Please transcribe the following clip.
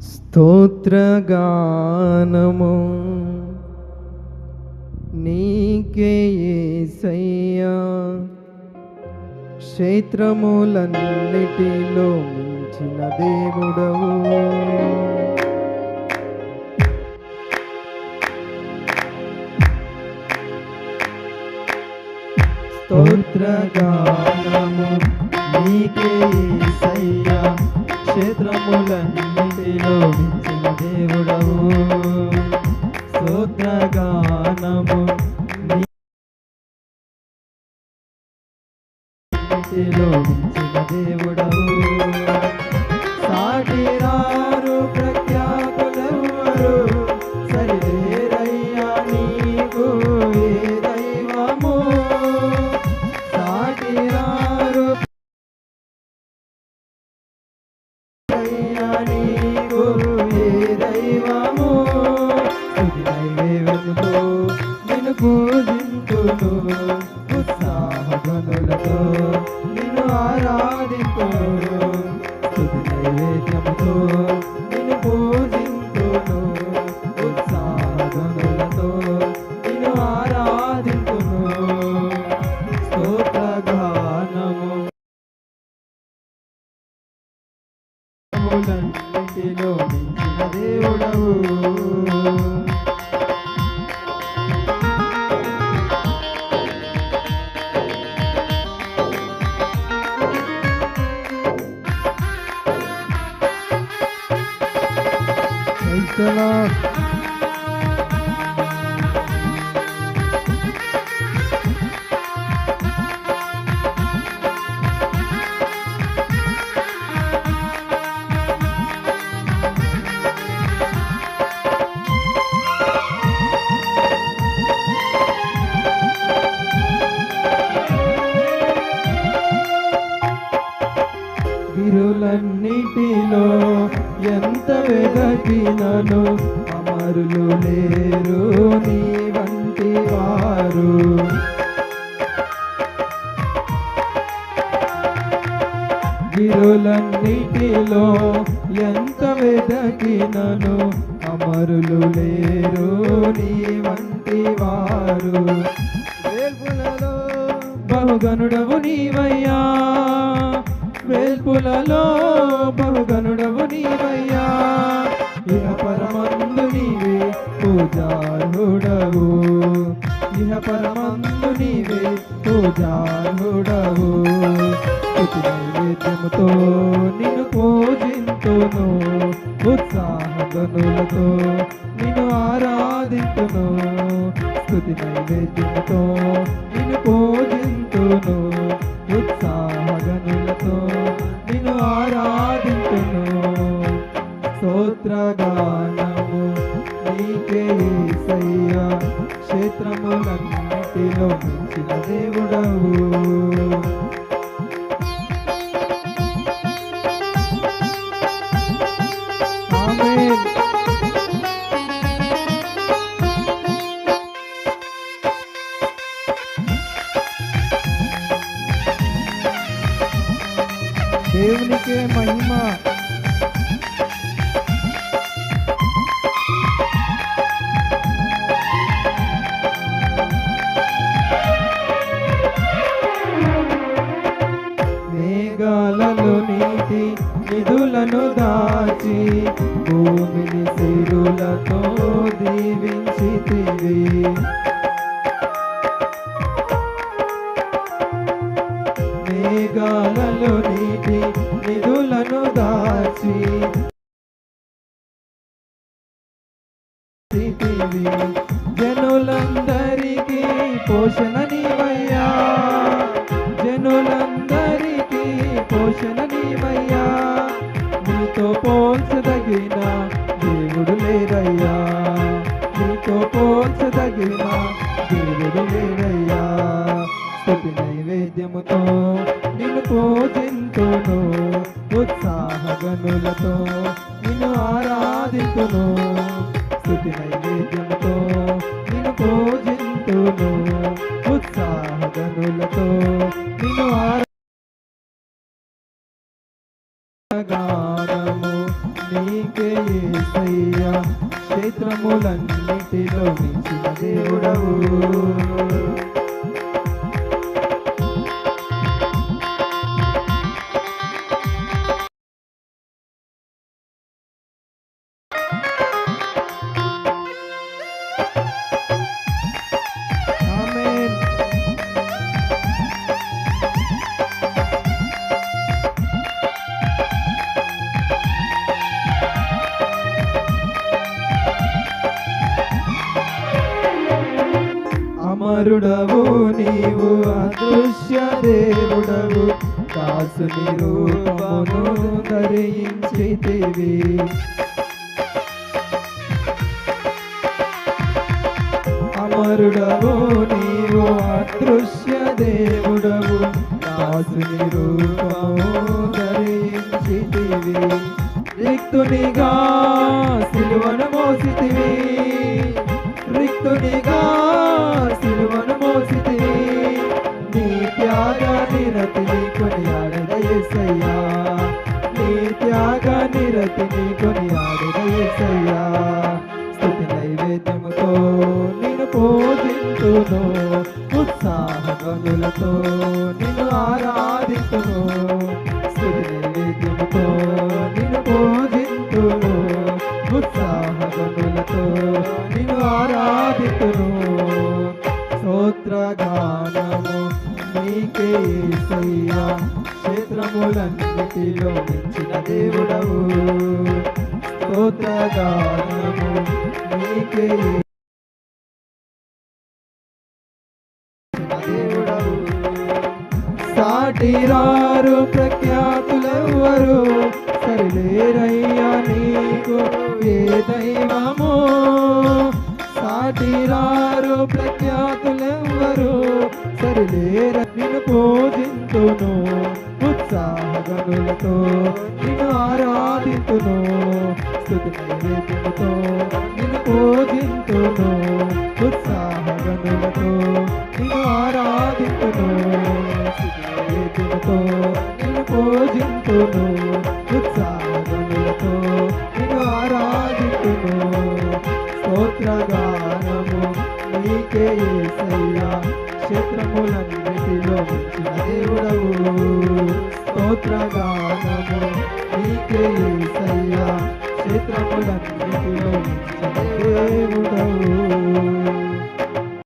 స్తోత్రగానము. నీకే సయ్యా క్షేత్రములన్నిటిలో మించిన దేవుడవు. స్తోత్రగానము. నీకే సయ్యా క్షేత్రములన్నిటిలో నీకు ఏ దైవము? స్తుతి నిన్ను పూజింతును ఉత్సాహగనులతో నిన్ను స్తుతి నైవేద్యముతో మూలన్నిటిలో మించిన దేవుడవు క్రైస్తవ గిరులన్నిటిలో ఎంత వెదకినను అమరులు లేరు నీ వంటి వారు. గిరులన్నిటిలో ఎంత వెదకినను అమరులు లేరు నీ వంటి వారు. బహుగనుడవు నీవయ్యా. వేల్పులలో బహుగనుడవు నీవయ్యా. ఇహ పరమందు నీవే పూజార్హుడవు. ఇహ పరమందు నీవే పూజార్హుడవు. స్తుతి నైవేద్యముతో నిన్ను పూజింతును. ఉత్సాహగనులతో నిన్ను ఆరాధింతును. స్థుతి నైవేద్యముతో నిన్ను పూజ దేవునికే మహిమ. మేఘాలలో నీటి నిధులను దాచి భూమిని సిరులతో దీవించితివి. మేఘాలలో నీటి నిధులను దాచి జనులందరికీ పోషణ నీవయ్యా. జనులందరికీ పోషణ నీవయ్యా. నైవేద్యముతో నిన్ను పూజింతును ఉత్సాహగనులతో నిన్ను ఆరాధితును. స్థుతి నైవేద్యముతో నిన్ను పూజింతును ఉత్సాహగనులతో నిన్ను ఆరా నీకే యేసయ్యా క్షేత్రములన్నిటిలో మించిన దేవుడవు. అమరుడవు నీవు అదృశ్య దేవుడవు. దాసుని రూపమును ధరించితివి. అమరుడవు నీవు అదృశ్య దేవుడవు. దాసుని రూపము ధరించితివి. రిక్తునిగా సిలువను మోసితివి. త్యాగా నిరతిని కొనియాడద యేసయ్యా నీ త్యాగ నిరతిని కొనియాడద యేసయ్యా స్తుతి నైవేద్యముతో నిన్ను పూజింతును. ఉత్సాహములతో నిన్ను ఆరాధితును. స్థుతి నైవేద్యముతో నిన్ను పూజింతును. ఉత్సాహములతో నిన్ను ఆరాధితును. స్తోత్రగానము నీకే సయ్యా క్షేత్రములన్నిటిలో మించిన దేవుడవు. స్తోత్రగానము నీకే దేవుడవు. సాటిరారు ప్రఖ్యాతులెవ్వరు సరిలేరయ్యా నీకు ఏ దైవము. దాటిరారు ప్రఖ్యాతులెవ్వరు సరిలేర నిన్ను పూజింతును. ఉత్సాహగనులతో నిన్ను ఆరాధింతును. స్థుతి నైవేద్యముతో నిన్ను పూజింతును. ఉత్సాహగనులతో నిన్ను ఆరాధింతును. స్తుతి నైవేద్యముతో నిన్ను పూజింతును. చేసయ్యా క్షేత్రములన్నిటిలో దేవుడవు స్తోత్రగానము నీకే ఏసయ్యా క్షేత్రములన్నిటిలో దేవుడవు